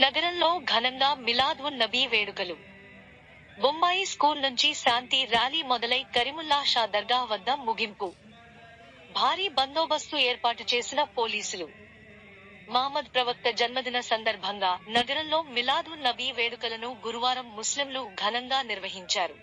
ఘనంగా మిలాద్ ఉన్ నబీ వేడుకలు. బొంబాయి స్కూల్ నుంచి శాంతి ర్యాలీ మొదలై కరీముల్లా షా దర్గా వద్ద ముగింపు. భారీ బందోబస్తు ఏర్పాటు చేసిన పోలీసులు. మహమ్మద్ ప్రవక్త జన్మదిన సందర్భంగా నగరంలో మిలాద్ నబీ వేడుకలను గురువారం ముస్లింలు ఘనంగా నిర్వహించారు.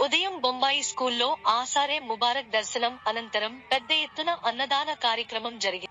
ఉదయం బొంబాయి స్కూల్లో ఆసారే ముబారక్ దర్శనం అనంతరం పెద్ద ఎత్తున అన్నదాన కార్యక్రమం జరిగింది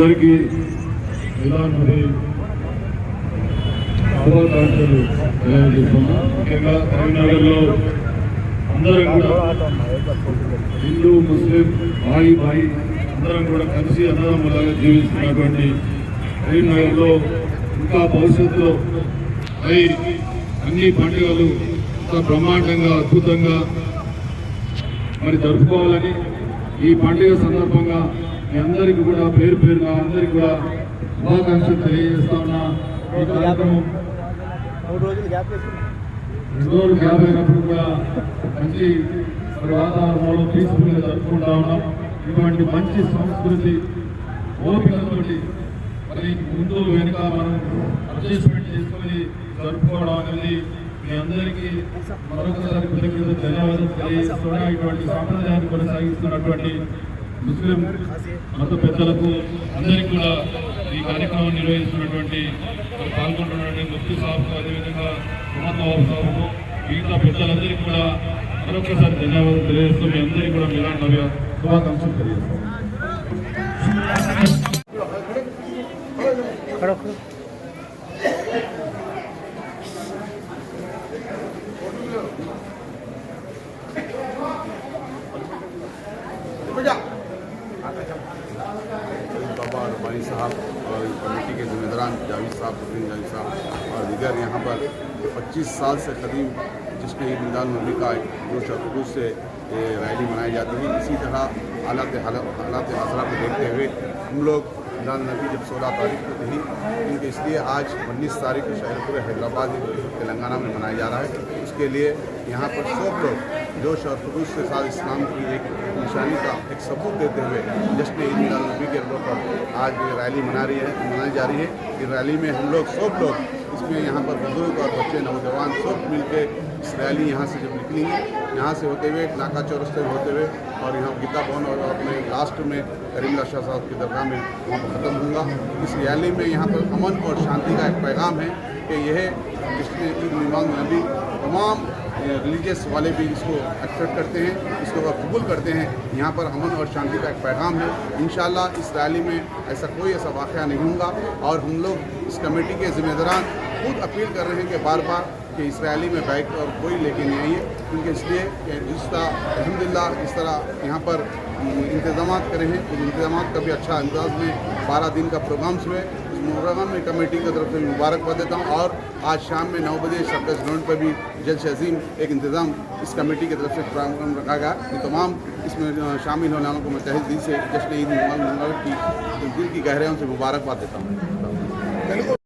అందరికీ ఇలాంటి శుభాకాంక్షలు తెలియజేస్తున్నా. ముఖ్యంగా కరీంనగర్లో అందరం కూడా హిందూ ముస్లిం బాయి బాయి అందరం కూడా కలిసి అన్నదమ్ములాగా జీవిస్తున్నటువంటి కరీంనగర్లో ఇంకా భవిష్యత్తులో అవి అన్ని పండుగలు ఇంకా బ్రహ్మాండంగా అద్భుతంగా మరి జరుపుకోవాలని ఈ పండుగ సందర్భంగా మీ అందరికీ కూడా పేరు పేరుగా అందరికీ కూడా శుభాకాంక్షలు తెలియజేస్తా ఉన్నా. ఈ కార్యక్రమం రెండు రోజులు గ్యాప్ అయినప్పుడు కూడా మంచి వాతావరణంలో పీస్ఫుల్గా జరుపుకుంటా ఉన్నాం. ఇటువంటి మంచి సంస్కృతి ఓపికతోటి మరి ముందు వెనుక మనం అడ్జస్ట్మెంట్ చేసుకొని జరుపుకోవడం అనేది మీ అందరికీ మరొకసారి కృతజ్ఞత ధన్యవాదాలు తెలియజేస్తున్నా. ఇటువంటి సాంప్రదాయాన్ని కొనసాగిస్తున్నటువంటి ముస్లిం మత పెద్దలకు అందరికీ కూడా ఈ కార్యక్రమం నిర్వహిస్తున్నటువంటి పాల్గొంటున్నటువంటి ముఫ్తీ సాబ్ అదేవిధంగా మహమ్మద్ సాబు మిగతా పెద్దలందరికీ కూడా మరొకసారి ధన్యవాదాలు తెలియజేస్తూ మీ అందరికీ కూడా మిలాన్ నవ్య శుభాకాంక్షలు తెలియజేస్తాం صاحب اور کمیٹی کے ذمہ داران جاوید صاحب، حسین جاوید صاحب اور دیگر یہاں پر پچیس سال سے قدیم جس میں عید میدان کا جوش و سے ریلی منائی جاتی ہے۔ اسی طرح حالات حالات حاضرہ کو دیکھتے ہوئے ہم لوگ میدان نبی جب سولہ تاریخ کو تھی کیونکہ اس لیے آج انیس تاریخ کو شہر پورے حیدرآباد، تلنگانہ میں منایا جا رہا ہے۔ اس کے لیے یہاں پر سو لوگ جوش اور خروش کے ساتھ اسلام کی ایک نشانی کا ایک ثبوت دیتے ہوئے جشن عید میلاد النبی کے روڈ پر آج یہ ریلی منا رہی ہے، منائی جا رہی ہے اس ریلی میں ہم لوگ، سب لوگ اس میں یہاں پر بزرگ اور بچے، نوجوان سب مل کے اس ریلی یہاں سے جب نکلی یہاں سے ہوتے ہوئے ناکہ چورستے ہوتے ہوئے اور یہاں گیتا بھون اور اپنے لاسٹ میں کریم اللہ شاہ صاحب کی درگاہ میں وہاں پر ختم ہوں گا۔ اس ریلی میں یہاں پر امن اور شانتی کا ایک پیغام ہے کہ یہ جس نے عید نماز نبی تمام ریلیجس والے بھی اس کو ایکسیپٹ کرتے ہیں، اس کو قبول کرتے ہیں۔ یہاں پر امن اور شانتی کا ایک پیغام ہے۔ انشاءاللہ اس ریلی میں ایسا کوئی ایسا واقعہ نہیں ہوگا اور ہم لوگ اس کمیٹی کے ذمہ داران خود اپیل کر رہے ہیں کہ بار بار کہ اس ریلی میں بائک اور کوئی لے کے نہیں آئیے۔ کیونکہ اس لیے کہ جس طرح الحمدللہ اس طرح یہاں پر انتظامات کرے ہیں۔ ان انتظامات کا بھی اچھا انداز میں بارہ دن کا پروگرامس ہوئے۔ محرمہ میں کمیٹی کی طرف سے مبارک باد دیتا ہوں اور آج شام میں نو بجے شرکس گراؤنڈ پر بھی جلش عظیم ایک انتظام اس کمیٹی کی طرف سے پروگرام رکھا گیا۔ یہ تمام اس میں شامل ہونے والوں کو میں تہذیب سے جشن عید مبارک کی دل کی گہروں سے مبارکباد دیتا ہوں۔